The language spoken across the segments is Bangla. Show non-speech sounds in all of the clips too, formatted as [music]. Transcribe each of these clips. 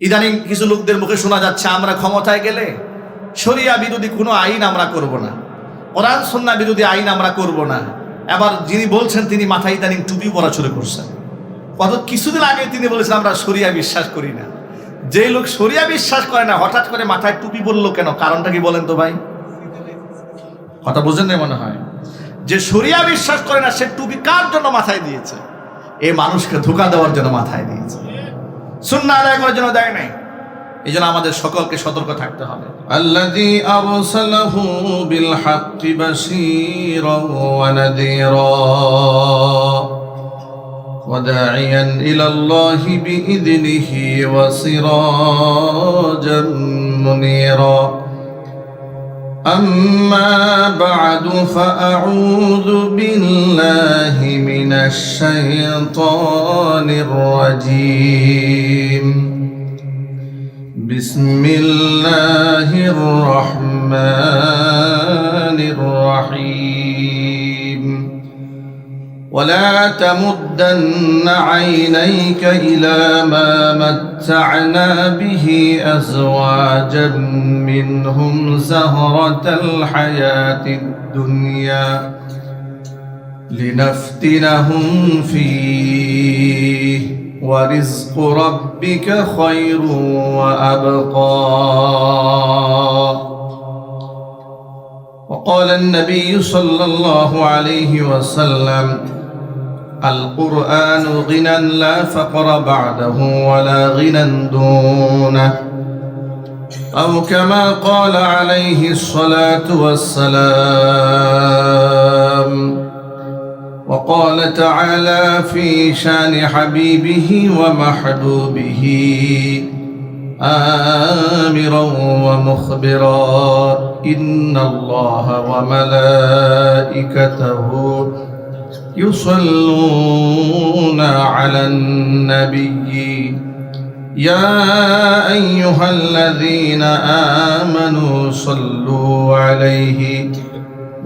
ইদানিং কিছু লোকদের মুখে শোনা যাচ্ছে, আমরা ক্ষমতায় গেলে শরিয়া বিরোধী কোনো আইন আমরা করব না। কোরআন সন্না বিরোধী আইন আমরা করব না। এবার যিনি বলছেন, তিনি মাথায় ইদানিং টুপি পরা শুরু করছেন। কত কিছুদিন আগে তিনি বলেছেন, আমরা শরিয়া বিশ্বাস করি না। যে লোক শরিয়া বিশ্বাস করে না, হঠাৎ করে মাথায় টুপি বলল কেন? কারণটা কি বলেন তো ভাই? কথা বোঝেন না মনে হয়? যে শরিয়া বিশ্বাস করে না, সে টুপি কার জন্য মাথায় দিয়েছে? এই মানুষকে ধোকা দেওয়ার জন্য মাথায় দিয়েছে। সুন্না আদায় করার জন্য দেয় নাই এই জন্য আমাদের সকলকে সতর্ক থাকতে হবে الذي أرسله بالحق بشيرا ونذيرا وداعيا إلى الله بإذنه وسراجا منيرا أما بعد فأعوذ بالله من الشيطان الرجيم. بسم الله الرحمن الرحيم. ولا تمدن عينيك إلى ما متعنا به أزواجا منهم زهرة الحياة الدنيا. لنفتنهم فيه. ورزق ربك خير وأبقى. وقال النبي صلى الله عليه وسلم القرآن غنى لا فقر بعده ولا غنى دونه. أو كما قال عليه الصلاة والسلام وقال تعالى في شان حبيبه ومحبوبه آمرا ومخبرا إن الله وملائكته يصلون على النبي. يا أيها الذين آمنوا صلوا عليه وسلموا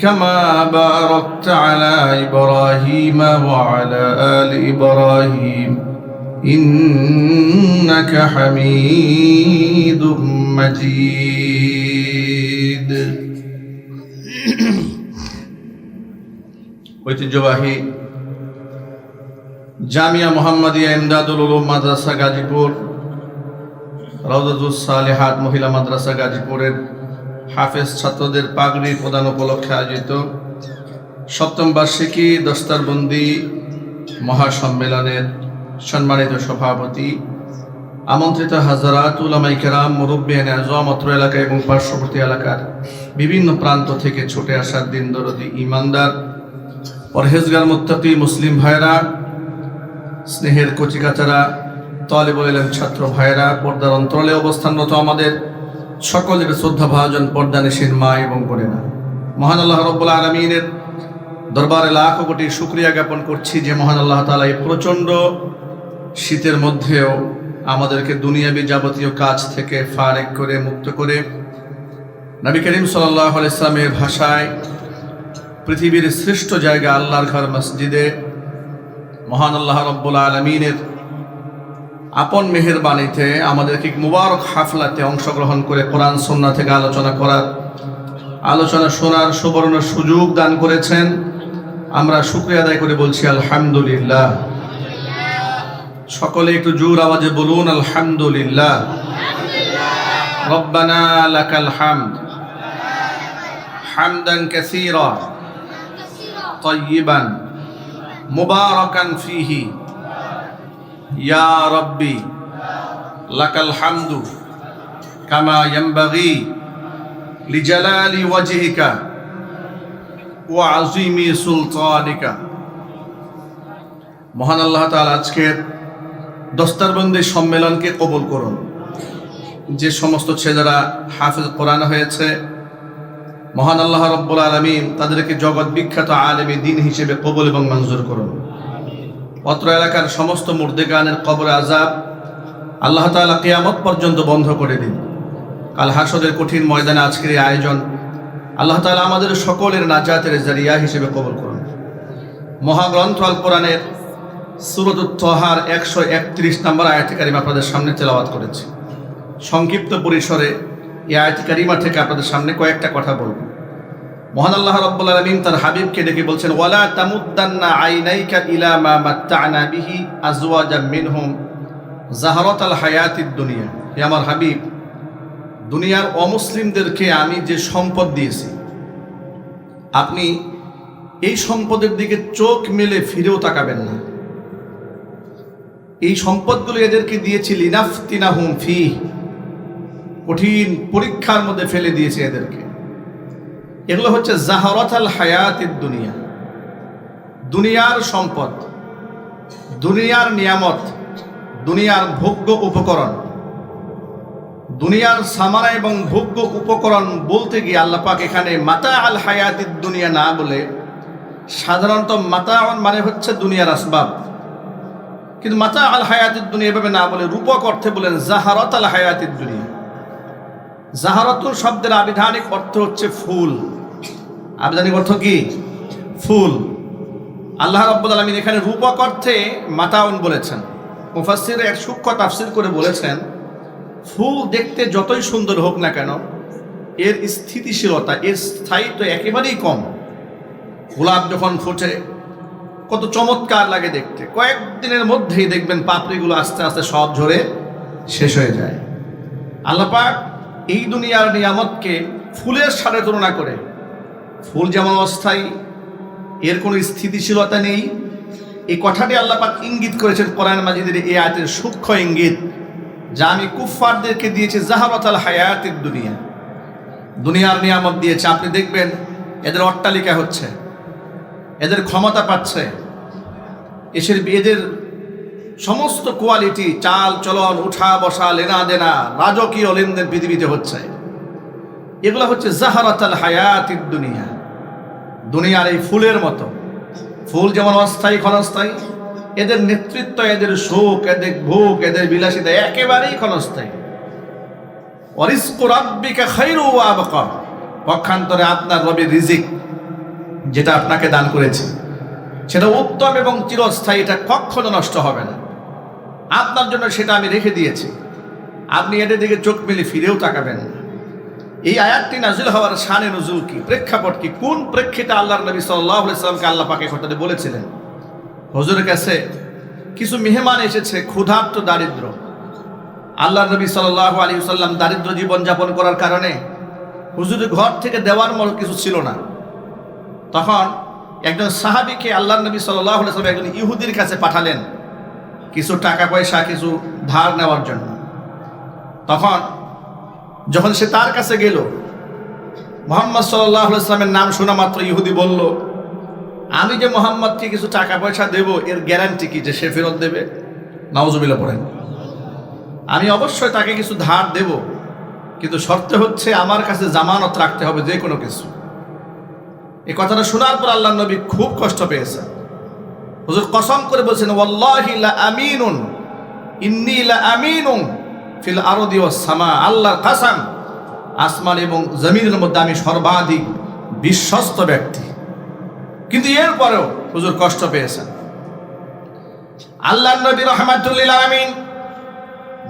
كما باركت على إبراهيم وعلى آل إبراهيم إنك حميد مجيد [coughs] ঐতিহ্যবাহী জামিয়া মোহাম্মদিয়া ইমদাদুল উলুম মাদ্রাসা গাজীপুর রওদাতুস সালেহাত মহিলা মাদ্রাসা গাজীপুরের হাফেজ ছাত্রদের পাগড়ি প্রদান উপলক্ষে আয়োজিত সপ্তম বার্ষিকী দস্তারবন্দি মহাসম্মেলনের সম্মানিত সভাপতি, আমন্ত্রিত হাজারাত উলামাই কেরাম মুরব্বিয়ান আজম, অত্র এলাকা এবং পার্শ্ববর্তী এলাকার বিভিন্ন প্রান্ত থেকে ছুটে আসার দিন দরদি ইমানদার, পরহেজগার মুত্তাকি মুসলিম ভাইরা স্নেহের কচিকাচারা, তলেবুল ছাত্র ভাইরা পর্দার অন্তরালে অবস্থানরত আমাদের সকলের শ্রদ্ধা, ভাজন, পর্দা নিশীন মা এবং বোনেরা। মহান আল্লাহ রব্বুল আলমিনের দরবারে লাখ কোটি শুক্রিয়া জ্ঞাপন করছি যে মহান আল্লাহ তালা এই প্রচণ্ড শীতের মধ্যেও আমাদেরকে দুনিয়াবি যাবতীয় কাজ থেকে ফারেক করে, মুক্ত করে নবী করিম সাল্লাহ ইসলামের ভাষায় পৃথিবীর শ্রেষ্ঠ জায়গা আল্লাহর ঘর, মসজিদে মহান আল্লাহ রব্বুল আলমিনের আপন মেহেরবাণীতে আমাদেরকে মুবারক হাফলাতে অংশগ্রহণ করে কোরআন সন্না থেকে আলোচনা করার, আলোচনা শোনার সুবর্ণ সুযোগ দান করেছেন। আমরা শুক্রিয়া আদায় করে বলছি আলহামদুলিল্লাহ। সকলে একটু জোর আওয়াজে বলুন আলহামদুলিল্লাহ। রব্বানা লাকাল হামদ। হামদান কাসীরা। তাইয়িবান মুবারাকান ফীহি। কামা লিজালালি মহান আল্লাহ আজকের দস্তারবন্দি সম্মেলনকে কবল করুন। যে সমস্ত ছেলেরা হাফেজ কোরআন হয়েছে, মহান আল্লাহ রব্বুল আলমিন তাদেরকে জগৎ বিখ্যাত আলমী দিন হিসেবে কবুল এবং মঞ্জুর করুন। অত্র এলাকার সমস্ত মুর্দেগানের কবর আজাব আল্লাহ তাআলা কিয়ামত পর্যন্ত বন্ধ করে দিন। কাল হাসদের কঠিন ময়দানে আজকের এই আয়োজন আল্লাহ তাআলা আমাদের সকলের নাজাতের জারিয়া হিসেবে কবর করুন। মহাগ্রন্থ আল কোরআনের সুরত তহার একশো একত্রিশ নম্বর আয়াতি কারিম আপনাদের সামনে তেলাওয়াত করেছি। সংক্ষিপ্ত পরিসরে এই আয়াতি কারিমা থেকে আপনাদের সামনে কয়েকটা কথা বলব। মহান আল্লাহ রাব্বুল তার হাবিবকে ডেকে বলছেন, ওয়ালা তামুদ্দান্না আইনাইকা ইলা মা মাত্তা'না বিহি আজওয়াজাম মিনহুম জাহারাতাল হায়াতিদ দুনিয়া। হে আমার হাবিব, দুনিয়ার অমুসলিমদেরকে আমি যে সম্পদ দিয়েছি, আপনি এই সম্পদের দিকে চোখ মেলে ফিরেও তাকাবেন না। এই সম্পদগুলো এদেরকে দিয়েছি লিনাফতিনাহুম ফি কঠিন পরীক্ষার মধ্যে ফেলে দিয়েছে এদেরকে। এগুলো হচ্ছে জাহরত আল হায়াতির দুনিয়া। দুনিয়ার সম্পদ, দুনিয়ার নিয়ামত, দুনিয়ার ভোগ্য উপকরণ। দুনিয়ার সামানা এবং ভোগ্য উপকরণ বলতে গিয়ে আল্লাহ পাক এখানে মাতা আল হায়াতির দুনিয়া না বলে সাধারণত মাতা মানে হচ্ছে দুনিয়ার আসবাব। কিন্তু মাতা আল হায়াতির দুনিয়া এভাবে না বলে রূপক অর্থে বলেন জাহারত আল হায়াতির দুনিয়া। জাহারতুল শব্দের আবিধানিক অর্থ হচ্ছে ফুল। আবিধানিক অর্থ কি? ফুল। আল্লাহ রব্বুল আলমিন এখানে রূপক অর্থে মাতাউন বলেছেন। মুফাসসির এক সূক্ষ্ম তাফসির করে বলেছেন, ফুল দেখতে যতই সুন্দর হোক না কেন, এর স্থিতিশীলতা, এর স্থায়িত্ব একেবারেই কম। গোলাপ যখন ফোটে, কত চমৎকার লাগে দেখতে। কয়েকদিনের মধ্যেই দেখবেন পাপড়িগুলো আস্তে আস্তে সব ঝরে শেষ হয়ে যায়। আল্লাপাক এই দুনিয়ার নিয়ামতকে ফুলের সাথে তুলনা করে। ফুল যেমন অস্থায়ী, এর কোনো স্থিতিশীলতা নেই। এই কথাটি আল্লাপাক ইঙ্গিত করেছেন কোরআন মাজিদের এই আয়াতের সূক্ষ্ম ইঙ্গিত, যা আমি কুফফারদেরকে দিয়েছি জাহারত আল হায়াতের দুনিয়া। দুনিয়ার নিয়ামত দিয়েছে। আপনি দেখবেন এদের অট্টালিকা হচ্ছে, এদের ক্ষমতা পাচ্ছে এসের এদের সমস্ত কোয়ালিটি, চাল, চলন, উঠা, বসা, লেনা দেনা, রাজকীয় লেনদেন পৃথিবীতে হচ্ছে। এগুলো হচ্ছে জাহারাতাল হায়াতির দুনিয়া। দুনিয়ার এই ফুলের মতো। ফুল যেমন অস্থায়ী, ক্ষণস্থায়ী, এদের নেতৃত্ব, এদের শোক, এদের ভোগ, এদের বিলাসিতা একেবারেই ক্ষণস্থায়ী। পক্ষান্তরে আপনার রবির রিজিক যেটা আপনাকে দান করেছে, সেটা উত্তম এবং চিরস্থায়ী, এটা কখনো নষ্ট হবে না। আপনার জন্য সেটা আমি রেখে দিয়েছি। আপনি এদের দিকে চোখ মেলে ফিরেও তাকাবেন এই আয়াতটি নাজিল হওয়ার শানে নজুল কি? প্রেক্ষাপট কি? কোন প্রেক্ষিতে আল্লাহ নবী সাল্লাহ সাল্লামকে আল্লাহ পাকে ঘটনাটি বলেছিলেন? হজুরের কাছে কিছু মেহমান এসেছে, ক্ষুধার্ত দারিদ্র। আল্লাহ নবী সাল্লাহ আলী সাল্লাম দারিদ্র জীবন যাপন করার কারণে হুজুরের ঘর থেকে দেওয়ার মতো কিছু ছিল না। তখন একজন সাহাবিকে আল্লাহ নবী সাল্লাহ সাল্লাম একজন ইহুদির কাছে পাঠালেন। কিছু টাকা পয়সা, কিছু ধার নেওয়ার জন্য। তখন যখন সে তার কাছে গেল, মোহাম্মদ সাল্লাহ ইসলামের নাম শোনা মাত্র ইহুদি বলল, আমি যে মোহাম্মদকে কিছু টাকা পয়সা দেব, এর গ্যারান্টি কি যে সে ফেরত দেবে? নাওজবিল্লা পড়েন। আমি অবশ্যই তাকে কিছু ধার দেব, কিন্তু শর্ত হচ্ছে আমার কাছে জামানত রাখতে হবে যে কোনো কিছু। এই কথাটা শোনার পর আল্লাহ নবী খুব কষ্ট পেয়েছেন। হুজুর কসম করে বলছেন, ওয়াল্লাহি লা আমিনুন, ইন্নী লা আমিনুন ফিল আরদি ওয়াস সামা আল্লাহর কাসাম, আসমান এবং জমিনের মধ্যে আমি সর্বাধিক বিশ্বস্ত ব্যক্তি। কিন্তু এরপরেও হুজুর কষ্ট পেয়েছেন। আল্লাহ নবী রহমাতুল্লিল আমিন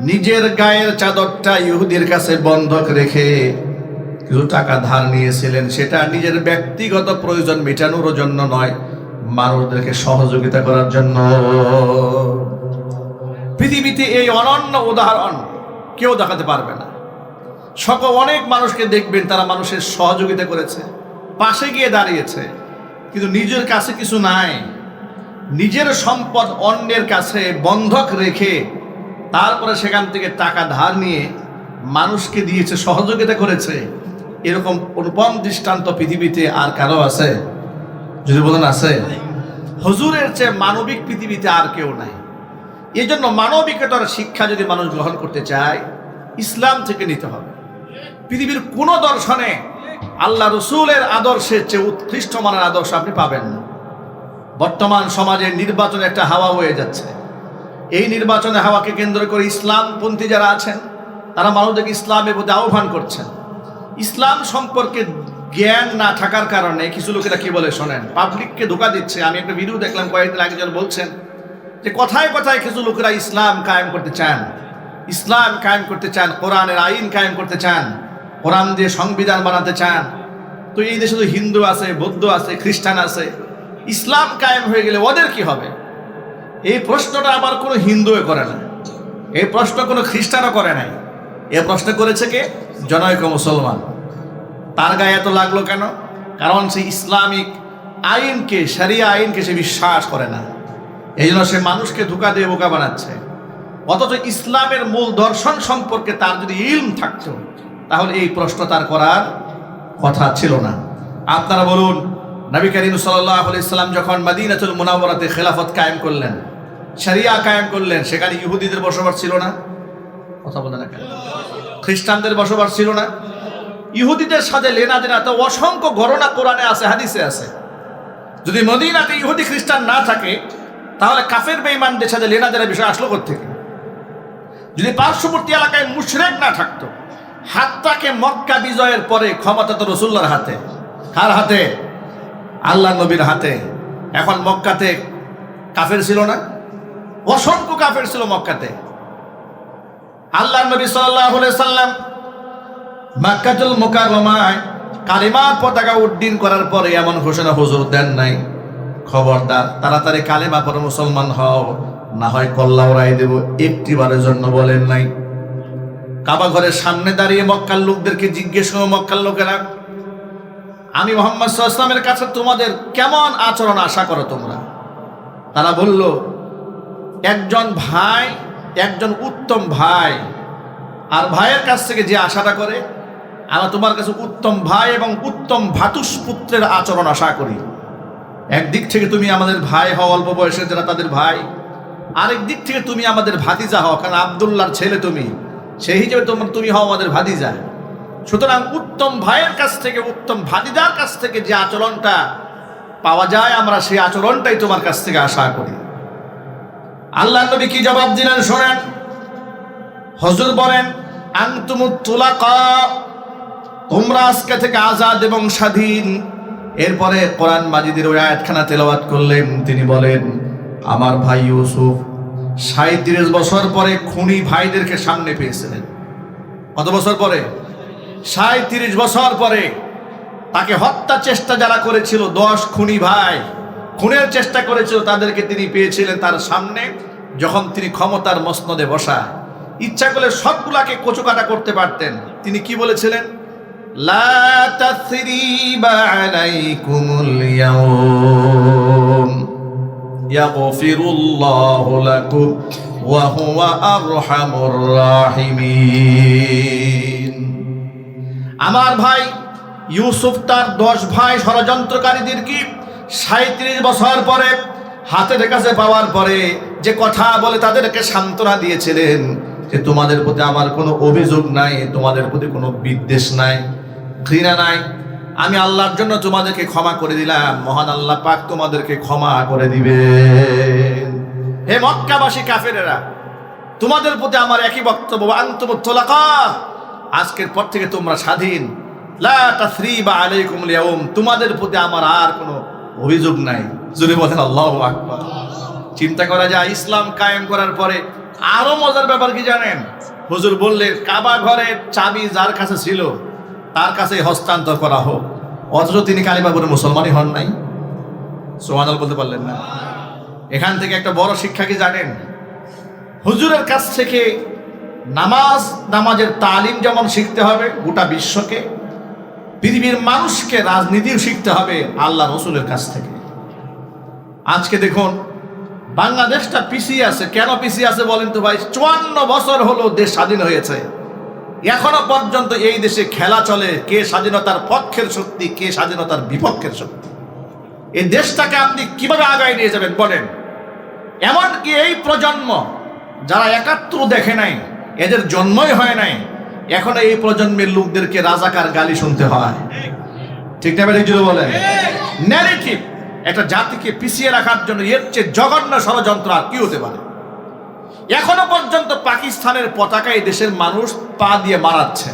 নিজের গায়ের চাদরটা ইহুদির কাছে বন্ধক রেখে কিছু টাকা ধার নিয়েছিলেন। সেটা নিজের ব্যক্তিগত প্রয়োজন মেটানোর জন্য নয় মানুষদেরকে সহযোগিতা করার জন্য। পৃথিবীতে এই অনন্য উদাহরণ কেউ দেখাতে পারবে না। সকল অনেক মানুষকে দেখবেন তারা মানুষের সহযোগিতা করেছে, পাশে গিয়ে দাঁড়িয়েছে, কিন্তু নিজের কাছে কিছু নাই। নিজের সম্পদ অন্যের কাছে বন্ধক রেখে তারপরে সেখান থেকে টাকা ধার নিয়ে মানুষকে দিয়েছে, সহযোগিতা করেছে, এরকম অনুপম দৃষ্টান্ত পৃথিবীতে আর কারও আছে? যদি বলেন আছে। হুজুরের চেয়ে মানবিক পৃথিবীতে আর কেউ নাই। এই জন্য মানবিকতার শিক্ষা যদি মানুষ গ্রহণ করতে চায়, ইসলাম থেকে নিতে হবে। পৃথিবীর কোনো দর্শনে আল্লাহ রসুলের আদর্শের চেয়ে উৎকৃষ্ট মানের আদর্শ আপনি পাবেন না। বর্তমান সমাজে নির্বাচনে একটা হাওয়া হয়ে যাচ্ছে। এই নির্বাচনে হাওয়াকে কেন্দ্র করে ইসলামপন্থী যারা আছেন, তারা মানুষদেরকে ইসলামের প্রতি আহ্বান করছেন। ইসলাম সম্পর্কে জ্ঞান না থাকার কারণে কিছু লোকেরা কি বলে শোনেন? পাবলিককে ধোকা দিচ্ছে। আমি একটা ভিডিও দেখলাম কয়েকদিন আগে বলছেন যে কথায় কথায় কিছু লোকেরা ইসলাম কায়েম করতে চান। ইসলাম কায়েম করতে চান, কোরআনের আইন কায়েম করতে চান, কোরআন দিয়ে সংবিধান বানাতে চান। তো এই দেশে তো হিন্দু আছে, বৌদ্ধ আছে, খ্রিস্টান আছে। ইসলাম কায়েম হয়ে গেলে ওদের কি হবে? এই প্রশ্নটা আবার কোনো হিন্দুও করে না। এই প্রশ্ন কোনো খ্রিস্টানও করে নাই। এ প্রশ্ন করেছে কে? জনৈক মুসলমান। তার গায়ে এত লাগল কেন? কারণ সে ইসলামিক আইনকে সারিয়া আইনকে সে বিশ্বাস করে না। এই জন্য সে মানুষকে ধোকা দিয়ে বোকা বানাচ্ছে। অথচ ইসলামের মূল দর্শন সম্পর্কে তার যদি ইলম থাকতো, তাহলে এই প্রশ্ন তার করার কথা ছিল না। আপনারা বলুন, নবী করিম সাল্লাহ ইসলাম যখন মদিনাতুল মুনাওয়ারাতে খেলাফত কায়েম করলেন, শরিয়া কায়েম করলেন, সেখানে ইহুদিদের বসবাস ছিল না? কথা বলে না খ্রিস্টানদের বসবাস ছিল না? ইহুদিদের সাথে লেনা দেনা, তো অসংখ্য গণনা কোরআনে আছে, হাদিসে আছে। যদি মদিনাতে ইহুদি খ্রিস্টান না থাকে, তাহলে কাফের বেঈমানদের সাথে লেনা দেনা বিষয় আসলো থেকে যদি পার্শ্ববর্তী এলাকায় মুশরেক না থাকতো হাতটাকে মক্কা বিজয়ের পরে ক্ষমতা তো রসুল্লার হাতে। কার হাতে? আল্লাহ নবীর হাতে। এখন মক্কাতে কাফের ছিল না? অসংখ্য কাফের ছিল মক্কাতে। আল্লাহ নবী সাল্লাহ সাল্লাম মাক্কাতুল মোকারমায় কালিমার পতাকা উড্ডীন করার পরে এমন ঘোষণা হুজুর দেন নাই। খবরদার, তাড়াতাড়ি কালিমা পরে মুসলমান হও, না হয় কল্লা ওরাই দেব একটি বারের জন্য বলেন নাই। কাবা ঘরের সামনে দাঁড়িয়ে মক্কার লোকদেরকে জিজ্ঞেস করো, মক্কার লোকেরা, আমি মোহাম্মদ সাল্লামের কাছে তোমাদের কেমন আচরণ আশা করো তোমরা? তারা বলল, একজন ভাই, একজন উত্তম ভাই, আর ভাইয়ের কাছ থেকে যে আশাটা করে আমরা তোমার কাছে উত্তম ভাই এবং উত্তম ভাতুষপুত্রের আচরণ আশা করি। একদিক থেকে তুমি আমাদের ভাই হও অল্প বয়সের যারা তাদের ভাই। আরেক দিক থেকে তুমি আমাদের ভাতিজা হও, কারণ আবদুল্লাহর ছেলে তুমি। সেই হিসেবে তোমার তুমি হও আমাদের ভাতিজা। সুতরাং উত্তম ভাইয়ের কাছ থেকে, উত্তম ভাতিজার কাছ থেকে যে আচরণটা পাওয়া যায়, আমরা সেই আচরণটাই তোমার কাছ থেকে আশা করি। আল্লাহ নবী কি জবাব দিলেন শোনেন? হজুর বলেন আংতুমুত্তুলাকা তোমরা আজকে থেকে আজাদ এবং স্বাধীন। এরপরে কোরআন মাজিদের ওই আয়াতখানা তেলাওয়াত করলেন, তিনি বলেন, আমার ভাই ইউসুফ সাঁত্রিশ বছর পরে খুনি ভাইদেরকে সামনে পেয়েছিলেন। কত বছর পরে? সাঁত্রিশ বছর পরে তাকে হত্যা চেষ্টা যারা করেছিল, দশ খুনি ভাই, খুনের চেষ্টা করেছিল, তাদেরকে তিনি পেয়েছিলেন তার সামনে, যখন তিনি ক্ষমতার মসনদে বসা। ইচ্ছা করলে সবগুলাকে কচুকাটা করতে পারতেন। তিনি কি বলেছিলেন? ওয়া আমার ভাই ইউসুফ তার দশ ভাই ষড়যন্ত্রকারীদের কি সাঁত্রিশ বছর পরে হাতের কাছে পাওয়ার পরে যে কথা বলে তাদেরকে সান্ত্বনা দিয়েছিলেন যে তোমাদের প্রতি আমার কোনো অভিযোগ নাই, তোমাদের প্রতি কোনো বিদ্বেষ নাই। ঘৃণা নাই। আমি আল্লাহর জন্য তোমাদেরকে ক্ষমা করে দিলাম। মহান আল্লাহ পাক তোমাদেরকে ক্ষমা করে দিবে হে মক্কাবাসী কাফেরেরা, তোমাদের প্রতি আমার একই বক্তব্য আন্তম আজকের পর থেকে তোমরা স্বাধীন। লা তাসরিবা আলাইকুমুল ইয়াউম তোমাদের প্রতি আমার আর কোনো অভিযোগ নাই। যদি বলেন, আল্লাহু আকবার চিন্তা করা যায়, ইসলাম কায়েম করার পরে আরও মজার ব্যাপার কি জানেন? হুজুর বললেন, কাবা ঘরের চাবি যার কাছে ছিল তার কাছে হস্তান্তর করা হোক। অথচ তিনি কালিমা বলে মুসলমানই হন নাই। সোহানাল বলতে পারলেন না। এখান থেকে একটা বড় শিক্ষা কি জানেন? হুজুরের কাছ থেকে নামাজ, নামাজের তালিম যেমন শিখতে হবে গোটা বিশ্বকে, পৃথিবীর মানুষকে রাজনীতিও শিখতে হবে আল্লাহ রসুলের কাছ থেকে। আজকে দেখুন, বাংলাদেশটা পিছিয়ে আছে। কেন পিছিয়ে আছে বলেন তো ভাই? চুয়ান্ন বছর হলো দেশ স্বাধীন হয়েছে। এখনও পর্যন্ত এই দেশে খেলা চলে, কে স্বাধীনতার পক্ষের শক্তি, কে স্বাধীনতার বিপক্ষের শক্তি। এই দেশটাকে আপনি কীভাবে আগায় নিয়ে যাবেন বলেন? এমনকি এই প্রজন্ম, যারা একাত্তর দেখে নাই, এদের জন্মই হয় নাই, এখন এই প্রজন্মের লোকদেরকে রাজাকার গালি শুনতে হয়। ঠিক না বেরিয়ে জুড়ে বলেন? ন্যারেটিভ একটা জাতিকে পিছিয়ে রাখার জন্য এর চেয়ে জঘন্য ষড়যন্ত্র আর কি হতে পারে? এখনও পর্যন্ত পাকিস্তানের পতাকা এই দেশের মানুষ পা দিয়ে মারাচ্ছে।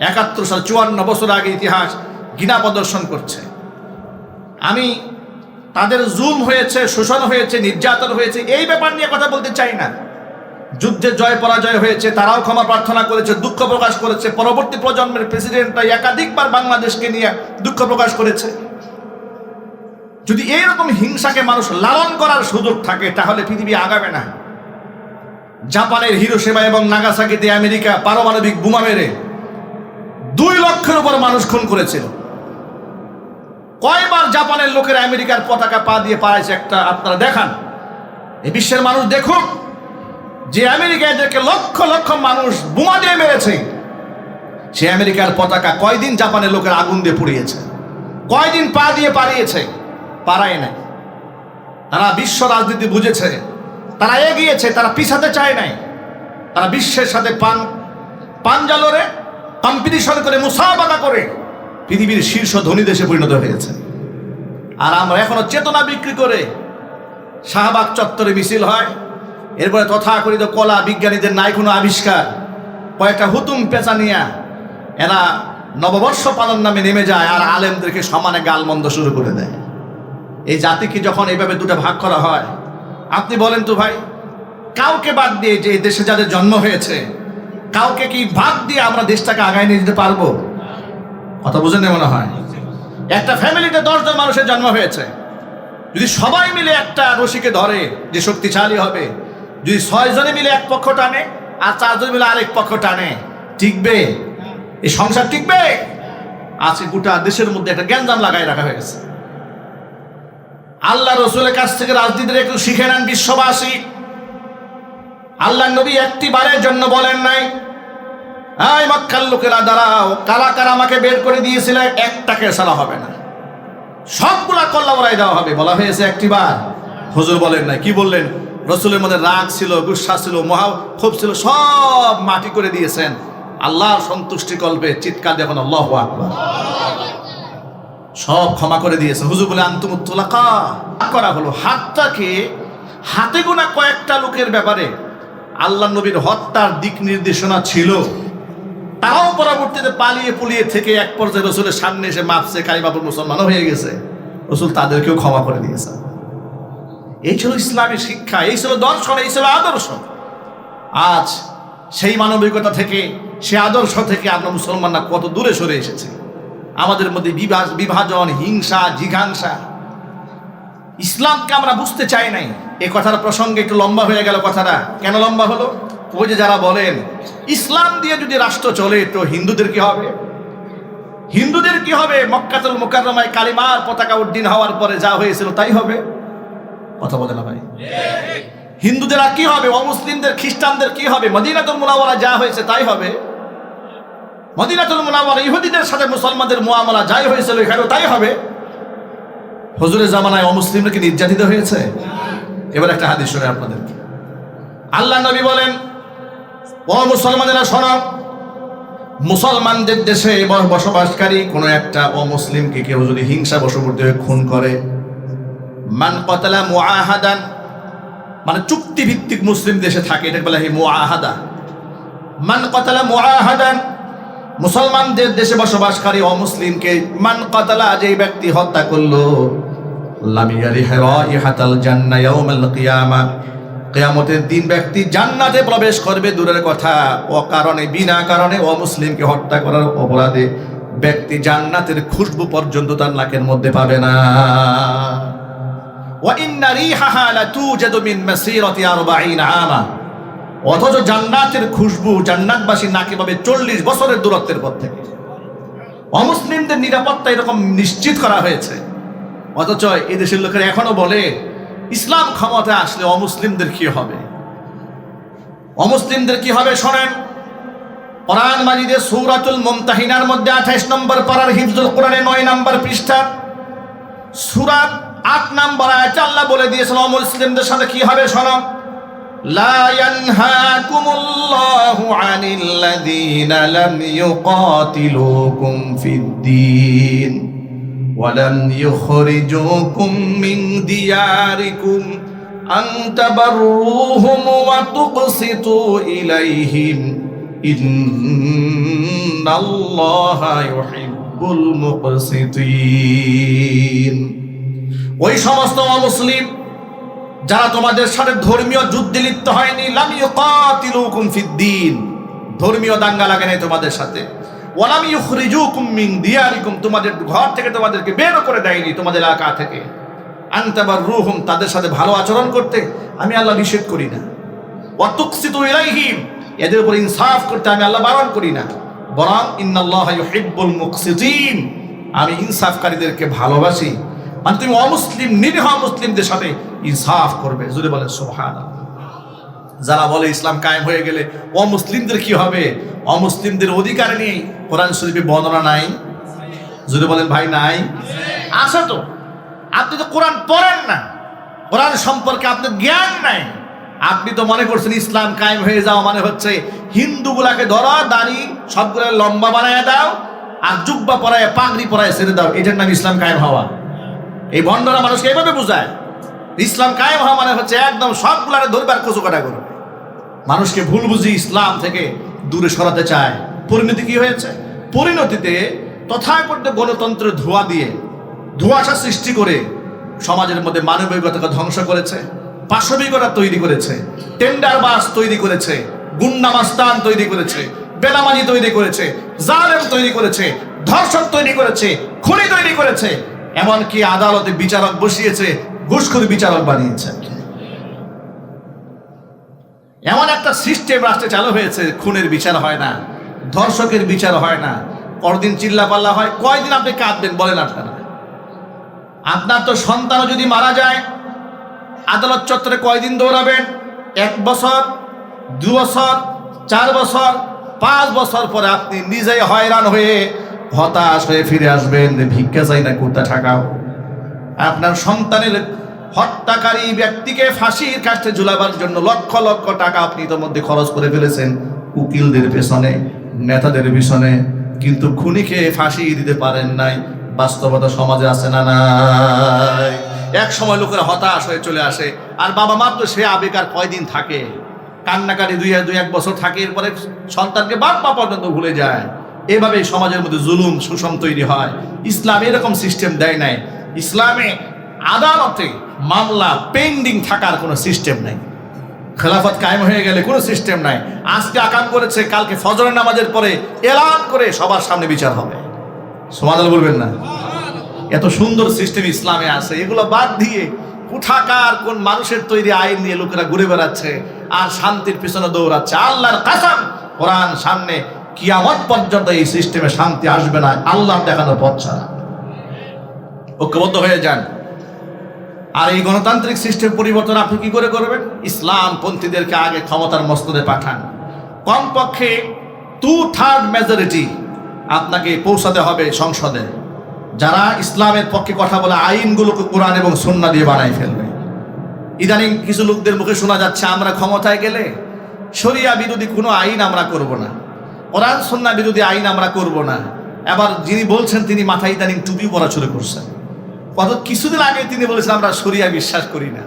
একাত্তর সাল, চুয়ান্ন বছর আগে ইতিহাস ঘৃণা প্রদর্শন করছে। আমি তাদের জুম হয়েছে, শোষণ হয়েছে, নির্যাতন হয়েছে, এই ব্যাপার নিয়ে কথা বলতে চাই না। যুদ্ধে জয়, পরাজয় হয়েছে, তারাও ক্ষমা প্রার্থনা করেছে, দুঃখ প্রকাশ করেছে। পরবর্তী প্রজন্মের প্রেসিডেন্টরা একাধিকবার বাংলাদেশকে নিয়ে দুঃখ প্রকাশ করেছে। যদি এইরকম হিংসাকে মানুষ লালন করার সুযোগ থাকে, তাহলে পৃথিবী আগাবে না। জাপানের হিরো হিরোসীমা এবং নাগাসাকিতে আমেরিকা পারমাণবিক বোমা মেরে দুই লক্ষের উপর মানুষ খুন করেছিল। কয়বার জাপানের লোকের আমেরিকার পতাকা পা দিয়ে পাড়াইছে একটা আপনারা দেখান। এই বিশ্বের মানুষ দেখুক যে আমেরিকা এদেরকে লক্ষ লক্ষ মানুষ বোমা দিয়ে মেরেছে। সে আমেরিকার পতাকা কয়দিন জাপানের লোকের আগুন দিয়ে পুড়িয়েছে? কয়দিন পা দিয়ে পাড়িয়েছে? পাড়ায় নাই। তারা বিশ্ব রাজনীতি বুঝেছে। তারা এগিয়েছে, তারা পিছাতে চায় নাই। তারা বিশ্বের সাথে পান পাঞ্জালরে কম্পিটিশন করে, মুসাবাকা করে। পৃথিবীর শীর্ষ ধনী দেশে পরিণত হয়েছে আর আমরা এখনও চেতনা বিক্রি করে শাহবাগ চত্বরে মিছিল হয়। এরপরে তথাকথিত কলা বিজ্ঞানীদের নাই কোনো আবিষ্কার। কয়েকটা হুতুম পেঁচা নিয়া এরা নববর্ষ পালন নামে নেমে যায় আর আলেমদেরকে সমানে গালমন্দ শুরু করে দেয়। এই জাতিকে যখন এইভাবে দুটো ভাগ করা হয় আপনি বলেন তো ভাই, কাউকে বাদ দিয়ে যে দেশে যাদের জন্ম হয়েছে, কাউকে কি ভাগ দিয়ে আমরা দেশটাকে আগায় নিয়ে যেতে পারব? কথা বুঝেন না মনে হয়? একটা ফ্যামিলিতে দশজন মানুষের জন্ম হয়েছে। যদি সবাই মিলে একটা রশিকে ধরে যে শক্তিশালী হবে, যদি ছয় জনে মিলে এক পক্ষ টানে আর চারজন মিলে আরেক পক্ষ টানে, টিকবে? এই সংসার টিকবে? আজকে গোটা দেশের মধ্যে একটা গ্যাঞ্জাম লাগাই রাখা হয়েছে। আল্লাহ রসুলের কাছ থেকে রাজনীতির একটু শিখে নেন বিশ্ববাসী। আল্লাহ নবী একটি বারের জন্য বলেন নাই লোকেরা, দাঁড়াও, কারা কারা আমাকে বের করে দিয়েছিল, একটাকে সালা হবে না। সবগুলা কল্লা বলাই দেওয়া হবে। বলা হয়েছে একটি বার হুজুর বলেন নাই, কি বললেন? রসুলের মধ্যে রাগ ছিল, গুসা ছিল, মহা ক্ষোভ ছিল, সব মাটি করে দিয়েছেন। আল্লাহর সন্তুষ্টি কল্পে চিৎকার দেখুন আল্লাহ আকবার। সব ক্ষমা করে দিয়েছে। হুজুর বলে আন্তমুত্তলাকা করা হলো। হাতটাকে হাতে গোনা কয়েকটা লোকের ব্যাপারে আল্লাহ নবীর হত্যার দিক নির্দেশনা ছিল। তারাও পরবর্তীতে পালিয়ে পুলিয়ে থেকে এক পর্যায়ে রসুলের সামনে এসে মাপছে কালিমাপুর মুসলমানও হয়ে গেছে। রসুল তাদেরকেও ক্ষমা করে দিয়েছে। এই ছিল ইসলামী শিক্ষা, এই ছিল দর্শন, এই ছিল আদর্শ। আজ সেই মানবিকতা থেকে, সে আদর্শ থেকে আমরা মুসলমানরা কত দূরে সরে এসেছে। আমাদের মধ্যে বিভাজ বিভাজন, হিংসা, জিঘাংসা। ইসলামকে আমরা বুঝতে চাই নাই। এ কথার প্রসঙ্গে একটু লম্বা হয়ে গেল কথাটা। কেন লম্বা হলো? ওই যে যারা বলেন, ইসলাম দিয়ে যদি রাষ্ট্র চলে তো হিন্দুদের কি হবে? হিন্দুদের কি হবে? মক্কাতুল মোকাররমায় কালিমার পতাকা উড্ডীন হওয়ার পরে যা হয়েছিল তাই হবে? কথা বলে না ভাই। হিন্দুদের কি হবে? অমুসলিমদের, খ্রিস্টানদের কি হবে? মদিনাতুল মুনাওয়ারা যা হয়েছে তাই হবে? মদিনাতুল মুনাওয়ারা, ইহুদিদের সাথে মুসলমানদের মুআমালা যাই হয়েছিল, এখানেও তাই হবে। হজুরের জামানায় অমুসলিমরা কি নির্যাতিত হয়েছে? এবার একটা হাদিস শুনে আপনাদেরকে আল্লাহ নবী বলেন, ও মুসলমানেরা, শোনো, মুসলমানদের দেশে বসবাসকারী কোনো একটা অমুসলিমকে কেউ যদি হিংসা বশবর্তী হয়ে খুন করে, মান কতলা মুআহাদান মানে চুক্তিভিত্তিক মুসলিম দেশে থাকে এটা বলা হয় মুআহাদা। মান কতলা মুআহাদান মুসলমানদের দেশে বসবাসকারী অমুসলিমকে মান কতলা যে ব্যক্তি হত্যা করলো লামিয়ারি হাতাল জান্না ইয়াউমাল কিয়ামা কেয়ামতের দিন ব্যক্তি জান্নাতে প্রবেশ করবে দূরের কথা ও কারণে বিনা কারণে অমুসলিমকে হত্যা করার অপরাধে ব্যক্তি জান্নাতের খুশবু পর্যন্ত তার নাকের মধ্যে পাবে না وإن ريحها لتوجد من مسيرة أربعين عاما অথচ জান্নাতের খুশবু জান্নাতবাসী নাকে পাবে চল্লিশ বছরের দূরত্বের পর থেকে অমুসলিমদের নিরাপত্তা এরকম নিশ্চিত করা হয়েছে। অথচ এই দেশের লোকেরা এখনও বলে, ইসলাম ক্ষমতা আসলে অমুসলিমদের কি হবে? অমুসলিমদের কি হবে শোনেন? কোরআন মাজিদের সৌরাতুল মুমতাহিনার মধ্যে আঠাইশ নম্বর পাড়ার হিফজুল কোরআনে নয় নম্বর পৃষ্ঠা। সুরাত আট নম্বর আয়াতে আল্লাহ বলে দিয়েছেন, অমুসলিমদের সাথে কি হবে শোনো? لا ينهاكم الله عن الذين لم يقاتلوكم في الدين ولم يخرجوكم من دياركم أن تبروهم وتقسطوا إليهم إن الله يحب المقسطين وإيش مستوى مسلم যারা তোমাদের সাথে ধর্মীয় যুদ্ধে লিপ্ত হয়নি, লাম ইউকাতিলুকুম ফিদ্দিন ধর্মীয় দাঙ্গা লাগে নাই তোমাদের সাথে। ওয়ালাম ইউখরিজুকুম মিন দিয়ারিকুম, তোমাদের ঘর থেকে তোমাদেরকে বের করে দেয়নি তোমাদের এলাকা থেকে। আনতাবার রুহুম, তাদের সাথে ভালো আচরণ করতে আমি আল্লাহ নিষেধ করি না। ওয়াতুকসিতু ইলাইহিম, এদের উপর ইনসাফ করতে আমি আল্লাহ বারণ করি না। বরং ইন্নাল্লাহ ইউহিব্বুল মুকসিতিন, আমি ইনসাফকারীদেরকে ভালোবাসি। মানে তুমি অমুসলিম, নিরীহ মুসলিমদের সাথে ইনসাফ করবে। যদি বলে সোহান যারা বলে ইসলাম কায়েম হয়ে গেলে অমুসলিমদের কি হবে? অমুসলিমদের অধিকার নেই কোরআন শরীফে বর্ণনা নাই? যদি বলেন, ভাই, নাই? আছে তো। আপনি তো কোরআন পড়েন না। কোরআন সম্পর্কে আপনার জ্ঞান নাই। আপনি তো মনে করছেন ইসলাম কায়েম হয়ে যাওয়া মানে হচ্ছে হিন্দুগুলাকে ধরো, দাড়ি সবগুলো লম্বা বানায় দাও আর জুব্বা পরায়, পাগড়ি পরায় ছেড়ে দাও। এটার নাম ইসলাম কায়েম হওয়া। এই ভণ্ডরা মানুষকে এইভাবে বোঝায়? ইসলাম কায়েম হওয়া মানে হচ্ছে একদম সবগুলারে ধরবার কচু কাটা করবে। মানুষকে ভুল বুঝি ইসলাম থেকে দূরে সরাতে চায়। পরিণতি কি হয়েছে? পরিণতিতে তথাকথিত গণতন্ত্রের ধোঁয়া দিয়ে, ধোঁয়াশা সৃষ্টি করে সমাজের মধ্যে মানবিকতাকে ধ্বংস করেছে, পাশবিকতা তৈরি করেছে টেন্ডার বাস তৈরি করেছে, গুন্ডামাস্তান তৈরি করেছে বেলামানি তৈরি করেছে, জালেম তৈরি করেছে, ধর্ষক তৈরি করেছে, খুনি তৈরি করেছে এমনকি আদালতে বিচারক বসিয়েছে, ঘুষখোর বিচারক বানিয়েছে। এমন একটা সিস্টেম রাষ্ট্রে চালু হয়েছে, খুনের বিচার হয় না, ধর্ষকের বিচার হয় না পরদিন চিল্লা পাল্লা হয়, কয়দিন আপনি কাঁদবেন বলেন আপনারা। আপনার তো সন্তানও যদি মারা যায়, আদালত চত্বরে কয়দিন দৌড়াবেন? এক বছর, দু বছর, চার বছর, পাঁচ বছর পরে আপনি নিজেই হয়রান হয়ে হতাশ হয়ে ফিরে আসবেন, যে ভিক্ষা চাই না কুর্তা ঠাকাও। আপনার সন্তানের হত্যাকারী ব্যক্তিকে ফাঁসির কাছে ঝুলাবার জন্য লক্ষ লক্ষ টাকা আপনি ইতিমধ্যে খরচ করে ফেলেছেন উকিলদের পেছনে, নেতাদের পিছনে, কিন্তু খুনিকে ফাঁসি দিতে পারেন নাই, বাস্তবতা সমাজে আছে না এক সময় লোকেরা হতাশ হয়ে চলে আসে, আর বাবা মা তো সে আবেগ আর কয়দিন থাকে। কান্নাকাটি দুই দুই, এক বছর থাকে, এরপরে সন্তানকে বাপ পর্যন্ত ভুলে যায়। এভাবে সমাজের মধ্যে জুলুম, শোষণ তৈরি হয়। ইসলাম এরকম সিস্টেম দেয় নাই। ইসলামে আদালতে মামলা পেন্ডিং থাকার কোনো সিস্টেম নাই। খেলাফত কায়েম হয়ে গেলে কোনো সিস্টেম নাই। আজকে আকাম করেছে, কালকে ফজরের নামাজের পরে এলান করে সবার সামনে বিচার হবে। সমাধান বলবেন না? এত সুন্দর সিস্টেম ইসলামে আছে। এগুলো বাদ দিয়ে কোথাকার কোন মানুষের তৈরি আইন নিয়ে লোকেরা ঘুরে বেড়াচ্ছে আর শান্তির পিছনে দৌড়াচ্ছে। আল্লাহর কাসাম, কোরআন সামনে কিয়ামত পর্যন্ত এই সিস্টেমে শান্তি আসবে না, আল্লাহ দেখানোর পথ ছাড়া। ঐক্যবদ্ধ হয়ে যান। আর এই গণতান্ত্রিক সিস্টেম পরিবর্তন আপনি কি করে করবেন? ইসলাম পন্থীদেরকে আগে ক্ষমতার মস্তদে পাঠান। কমপক্ষে টু থার্ড মেজরিটি আপনাকে পৌঁছাতে হবে সংসদে। যারা ইসলামের পক্ষে কথা বলে আইনগুলোকে কোরআন এবং সন্না দিয়ে বানাই ফেলবে। ইদানিং কিছু লোকদের মুখে শোনা যাচ্ছে, আমরা ক্ষমতায় গেলে শরিয়া বিরোধী কোনো আইন আমরা করব না। কোরআন সন্না বিরোধী আইন আমরা করব না। এবার যিনি বলছেন, তিনি মাথায় ইদানিং টুপি পরা শুরু করছেন। কত কিছুদিন আগে তিনি বলেছেন, আমরা শরিয়া বিশ্বাস করি না।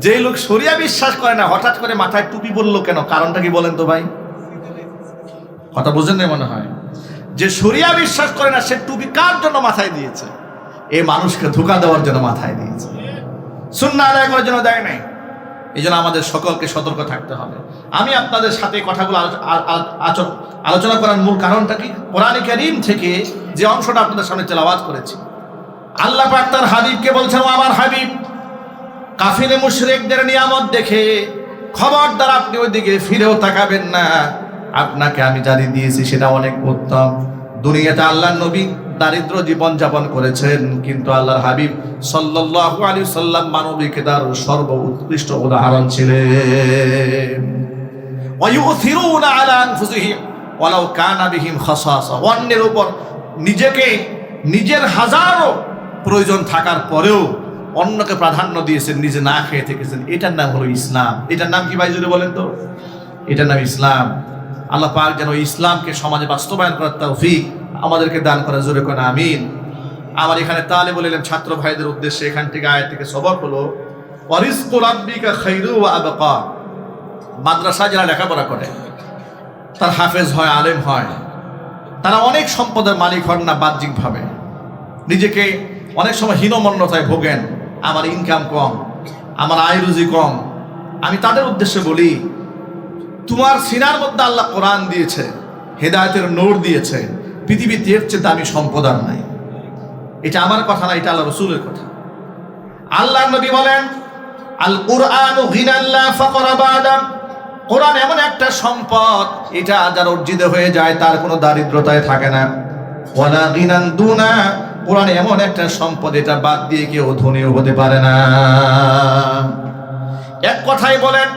যে লোক শরিয়া বিশ্বাস করে না, হঠাৎ করে মাথায় টুপি বলল কেন? কারণটা কি বলেন তো ভাই? কথা বোঝেন না মনে হয়? যে শরিয়া বিশ্বাস করে না, সে টুপি কার জন্য মাথায় দিয়েছে? এই মানুষকে ধোকা দেওয়ার জন্য মাথায় দিয়েছে। সুন্না আদায় করার জন্য দেয় নাই। এই জন্য আমাদের সকলকে সতর্ক থাকতে হবে। আমি আপনাদের সাথে কথাগুলো আলোচনা করার মূল কারণটা কি? কোরআন করিম থেকে যে অংশটা আপনাদের সামনে তেলাওয়াত করেছি। আল্লাহ পাক তার হাবিবকে বলছেন আমার হাবিব, কাফিরে মুশরিকদের নিয়ামত দেখে খবরদার আপনি ওইদিকে ফিরেও তাকাবেন না। আপনাকে আমি জানি দিয়েছি, সেটা অনেক উত্তম। দুনিয়াতে আল্লাহ নবী দারিদ্র জীবন যাপন করেছেন, কিন্তু আল্লাহর হাবিব সাল্লাল্লাহু আলাইহি সাল্লাম মানবিকতার সর্ব উৎকৃষ্ট উদাহরণ ছিলেন। অন্যের উপর নিজেকে, নিজের হাজারো প্রয়োজন থাকার পরেও অন্যকে প্রাধান্য দিয়েছেন, নিজে না খেয়ে থেকেছেন। এটার নাম হলো ইসলাম। এটার নাম কি ভাই, যদি বলেন তো? এটার নাম ইসলাম। আল্লাহ পাক যেন ইসলামকে সমাজে বাস্তবায়ন করার তৌফিক আমাদেরকে দান করা, জোরে কোন আমিন। আমার এখানে তালে বলিলেন ছাত্র ভাইদের উদ্দেশ্যে এখান থেকে আয়াত থেকে সবর হলো মাদ্রাসা যারা লেখাপড়া করে, তার হাফেজ হয়, আলেম হয়, তারা অনেক সম্পদের মালিক হন না বাহ্যিকভাবে। নিজেকে অনেক সময় হীনমন্যতায় ভোগেন, আমার ইনকাম কম, আমার আয় রুজি কম। আমি তাদের উদ্দেশ্যে বলি, তোমার সিনার মধ্যে আল্লাহ কোরআন দিয়েছে, হেদায়তের নোর দিয়েছে পৃথিবীতে এর চেয়ে দামি সম্পদ আর নাই। এটা আমার কথা না, এটা আল্লাহ রসুলের কথা। আল্লাহ নবী বলেন আল কোরআন কোরআন এমন একটা সম্পদ, এটা যার অর্জিত হয়ে যায়, তার কোনো দারিদ্রতায় থাকে না। ওয়ালা গিনান দুনা। কোরআন এমন একটা সম্পদ, এটা বাদ দিয়ে কেউ ধনীও হতে পারে না। এক কথাই বলেন,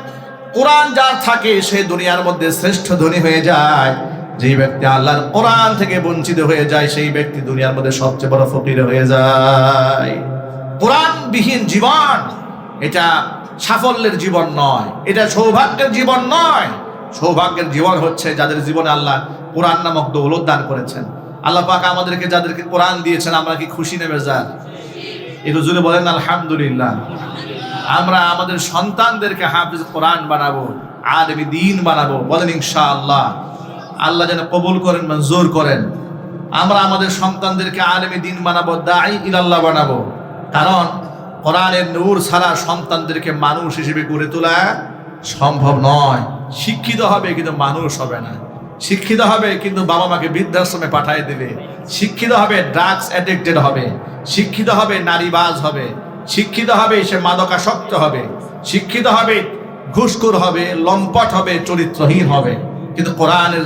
কোরআন যার থাকে, সে দুনিয়ার মধ্যে শ্রেষ্ঠ ধনী হয়ে যায়। যেই ব্যক্তি আল্লাহর কোরআন থেকে বঞ্চিত হয়ে যায়, সেই ব্যক্তি দুনিয়ার মধ্যে সবচেয়ে বড় ফকির হয়ে যায়। কোরআনবিহীন জীবন, এটা সাফল্যের জীবন নয়, এটা সৌভাগ্যের জীবন নয়। সৌভাগ্যের জীবন হচ্ছে যাদের জীবনে আল্লাহ কোরআন নামক দৌলত দান করেছেন। আল্লাহ পাক আমাদেরকে যাদেরকে কোরআন দিয়েছেন, আমরা কি খুশি নেবে যার একটু জুড়ে বলেন, আলহামদুলিল্লাহ। আমরা আমাদের সন্তানদেরকে হাফিজ কোরআন বানাবো আরবি দিন বানাবো, বলেন ইনশাআল্লাহ। আল্লাহ যেন কবুল করেন, মঞ্জুর করেন। আমরা আমাদের সন্তানদেরকে আলেমী দিন বানাবো দাই ইলাল্লাহ বানাবো। কারণ কোরআনের নূর ছাড়া সন্তানদেরকে মানুষ হিসেবে গড়ে তোলা সম্ভব নয়। শিক্ষিত হবে কিন্তু মানুষ হবে না। শিক্ষিত হবে কিন্তু বাবা মাকে বৃদ্ধাশ্রমে পাঠিয়ে দেবে। শিক্ষিত হবে ড্রাগস অ্যাডিক্টেড হবে। শিক্ষিত হবে, নারীবাজ হবে। শিক্ষিত হবে, সে মাদকাসক্ত হবে। শিক্ষিত হবে, ঘুষখোর হবে, লম্পট হবে, চরিত্রহীন হবে। কিন্তু কোরআনের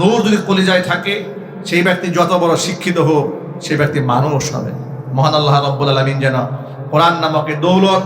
নূর যদি কলিজায় থাকে, সেই ব্যক্তি যত বড় শিক্ষিত হোক, সেই ব্যক্তি মানুষ হবে। মহান আল্লাহ রব্বুল আলমিন যেন কোরআন নামকে দৌলত